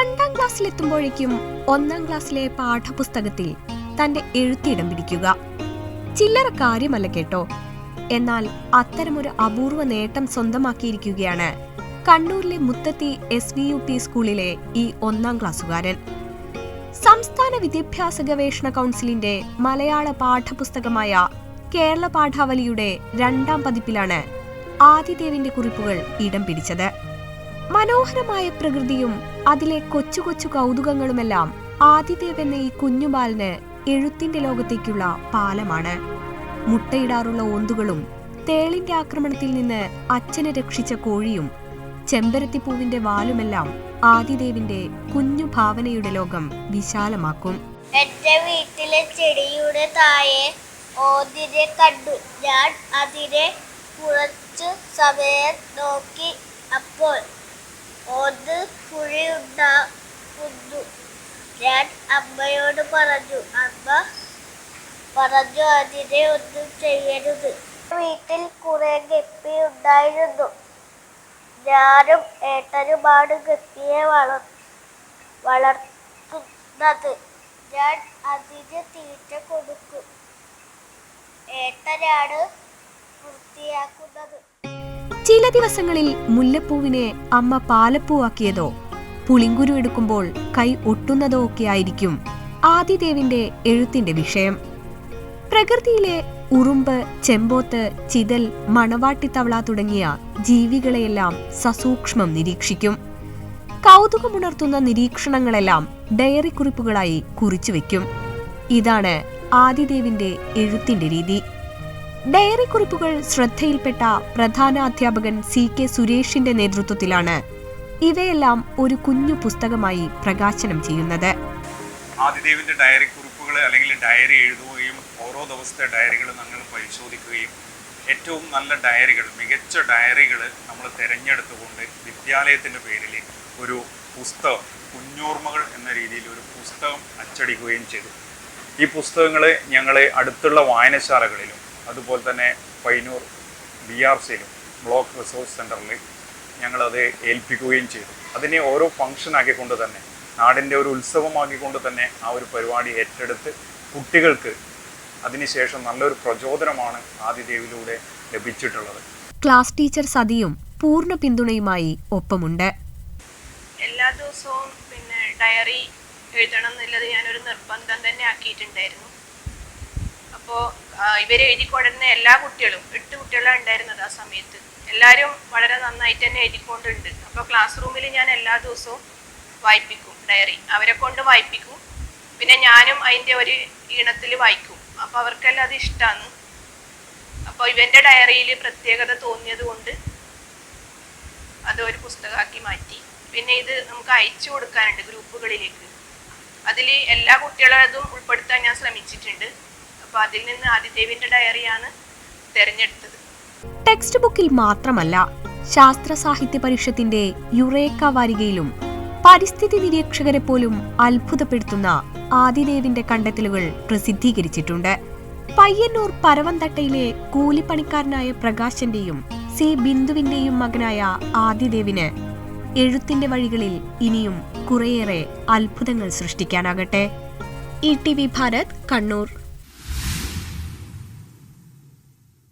രണ്ടാം ക്ലാസ്സിലെത്തുമ്പോഴേക്കും ഒന്നാം ക്ലാസ്സിലെ പാഠപുസ്തകത്തിൽ തന്റെ എഴുത്തിടം പിടിക്കുക. ചില്ലറ കാര്യമല്ല കേട്ടോ. എന്നാൽ അത്തരമൊരു അപൂർവ നേട്ടം സ്വന്തമാക്കിയിരിക്കുകയാണ് കണ്ണൂരിലെ Muthathi S V U P സ്കൂളിലെ ഈ ഒന്നാം ക്ലാസ്സുകാരൻ. സംസ്ഥാന വിദ്യാഭ്യാസ ഗവേഷണ കൗൺസിലിന്റെ മലയാള പാഠപുസ്തകമായ കേരള പാഠാവലിയുടെ രണ്ടാം പതിപ്പിലാണ് ആദിദേവിന്റെ കുറിപ്പുകൾ ഇടം പിടിച്ചത്. മനോഹരമായ പ്രകൃതിയും അതിലെ കൊച്ചു കൊച്ചു കൗതുകങ്ങളുമെല്ലാം ആദിദേവ് എന്ന ഈ കുഞ്ഞുബാലന് എഴുത്തിന്റെ ലോകത്തേക്കുള്ള പാലമാണ്. മുട്ടയിടാറുള്ള ഓന്തുകളും തേളിന്റെ ആക്രമണത്തിൽ നിന്ന് അച്ഛനെ രക്ഷിച്ച കോഴിയും ചെമ്പരത്തിപ്പൂവിന്റെ വാലുമെല്ലാം ആദിദേവിന്റെ കുഞ്ഞു ഭാവനയുടെ ലോകം വിശാലമാക്കും. എന്റെ വീട്ടിലെ ചെടിയുടെ താഴെ ഓതിരെ കണ്ടു. ഞാൻ അതിനെ കുറച്ചു സമയം നോക്കി. അപ്പോൾ ഓത് കുഴിയുണ്ടാക്കുന്നു ഞാൻ അമ്മയോട് പറഞ്ഞു അമ്മ പറഞ്ഞു അതിനെ ഒന്നും ചെയ്യരുത്. വീട്ടിൽ കുറെ ഗപ്പി ഉണ്ടായിരുന്നു. ഞാനും ഏട്ടനുമാണ് ഗപ്പിയെ വളർ വളർത്തുന്നത്. ഞാൻ അതിന് തീറ്റ കൊടുക്കും. ഏട്ടനാണ് വൃത്തിയാക്കുന്നത്. ചില ദിവസങ്ങളിൽ മുല്ലപ്പൂവിനെ അമ്മ പാലപ്പൂവാക്കിയതോ പുളിങ്കുരു എടുക്കുമ്പോൾ കൈ ഒട്ടുന്നതോ ഒക്കെ ആയിരിക്കും ആദിദേവിന്റെ എഴുത്തിന്റെ വിഷയം. പ്രകൃതിയിലെ ഉറുമ്പ് ചെമ്പോത്ത് ചിതൽ മണവാട്ടിത്തവള തുടങ്ങിയ ജീവികളെയെല്ലാം സസൂക്ഷ്മം നിരീക്ഷിക്കും. കൗതുകമുണർത്തുന്ന നിരീക്ഷണങ്ങളെല്ലാം ഡയറി കുറിപ്പുകളായി കുറിച്ചുവെക്കും. ഇതാണ് ആദിദേവിന്റെ എഴുത്തിന്റെ രീതി. ഡയറി കുറിപ്പുകൾ ശ്രദ്ധയിൽപ്പെട്ട പ്രധാന അധ്യാപകൻ സി കെ സുരേഷിന്റെ നേതൃത്വത്തിലാണ് ഇവയെല്ലാം ഒരു കുഞ്ഞു പുസ്തകമായി പ്രകാശനം ചെയ്യുന്നത്. ആദിദേവിന്റെ ഡയറി കുറിപ്പുകൾ അല്ലെങ്കിൽ ഡയറി എഴുതുകയും ഓരോ ദിവസത്തെ ഡയറികൾ ഞങ്ങൾ പരിശോധിക്കുകയും ഏറ്റവും നല്ല ഡയറികൾ മികച്ച ഡയറികൾ നമ്മൾ തിരഞ്ഞെടുത്തുകൊണ്ട് വിദ്യാലയത്തിന്റെ പേരിൽ ഒരു പുസ്തകം കുഞ്ഞോർമ്മകൾ എന്ന രീതിയിൽ ഒരു പുസ്തകം അച്ചടിക്കുകയും ചെയ്തു. ഈ പുസ്തകങ്ങൾ ഞങ്ങളെ അടുത്തുള്ള വായനശാലകളിലും അതുപോലെ തന്നെ പൈനൂർ ബി ആർ സിയിലും ബ്ലോക്ക് റിസോഴ്സ് സെന്ററിൽ ഞങ്ങളത് ഏൽപ്പിക്കുകയും ചെയ്തു. അതിനെ ഓരോ ഫംഗ്ഷൻ ആക്കിക്കൊണ്ട് തന്നെ നാടിന്റെ ഒരു ഉത്സവമാക്കിക്കൊണ്ട് തന്നെ ആ ഒരു പരിപാടി ഏറ്റെടുത്ത് കുട്ടികൾക്ക് അതിനുശേഷം നല്ലൊരു പ്രചോദനമാണ് ആദിദേവിലൂടെ ലഭിച്ചിട്ടുള്ളത്. ക്ലാസ് ടീച്ചർ സതിയും പൂർണ പിന്തുണയുമായി ഒപ്പമുണ്ട്. എല്ലാ ദിവസവും പിന്നെ ഡയറി എഴുതണം എന്നുള്ളത് ഞാനൊരു നിർബന്ധം തന്നെ ആക്കിയിട്ടുണ്ടായിരുന്നു. അപ്പോൾ ഇവരെ എഴുതി കൊടുന്ന എല്ലാ കുട്ടികളും എട്ട് കുട്ടികളാണ് ഉണ്ടായിരുന്നത് ആ സമയത്ത്. എല്ലാവരും വളരെ നന്നായിട്ട് തന്നെ എഴുതിക്കൊണ്ടുണ്ട് അപ്പോൾ ക്ലാസ് റൂമിൽ ഞാൻ എല്ലാ ദിവസവും വായിപ്പിക്കും ഡയറി അവരെ കൊണ്ട് വായിപ്പിക്കും. പിന്നെ ഞാനും അതിന്റെ ഒരു ഈണത്തിൽ വായിക്കും. അപ്പോൾ അവർക്കെല്ലാം അത് ഇഷ്ടമാണ് അപ്പോൾ ഇവന്റെ ഡയറിയിൽ പ്രത്യേകത തോന്നിയത് കൊണ്ട് അത് ഒരു പുസ്തകമാക്കി മാറ്റി. പിന്നെ ഇത് നമുക്ക് അയച്ചു കൊടുക്കാനുണ്ട് ഗ്രൂപ്പുകളിലേക്ക്. അതിൽ എല്ലാ കുട്ടികളതും ഉൾപ്പെടുത്താൻ ഞാൻ ശ്രമിച്ചിട്ടുണ്ട്. അപ്പോൾ അതിൽ നിന്ന് ആദിദേവിന്റെ ഡയറിയാണ് തിരഞ്ഞെടുത്തത്. ടെക്സ്റ്റ് ബുക്കിൽ മാത്രമല്ല ശാസ്ത്ര സാഹിത്യ പരിഷത്തിന്റെ യുറേക്ക വാരികയിലും പരിസ്ഥിതി നിരീക്ഷകരെ പോലും അത്ഭുതപ്പെടുത്തുന്ന ആദിദേവിന്റെ കണ്ടെത്തലുകൾ പ്രസിദ്ധീകരിച്ചിട്ടുണ്ട്. പയ്യന്നൂർ പരവന്തട്ടയിലെ കൂലിപ്പണിക്കാരനായ പ്രകാശന്റെയും സി ബിന്ദുവിന്റെയും മകനായ ആദിദേവിന് എഴുത്തിന്റെ വഴികളിൽ ഇനിയും കുറേയേറെ അത്ഭുതങ്ങൾ സൃഷ്ടിക്കാനാകട്ടെ. E T V Bharat Kannur.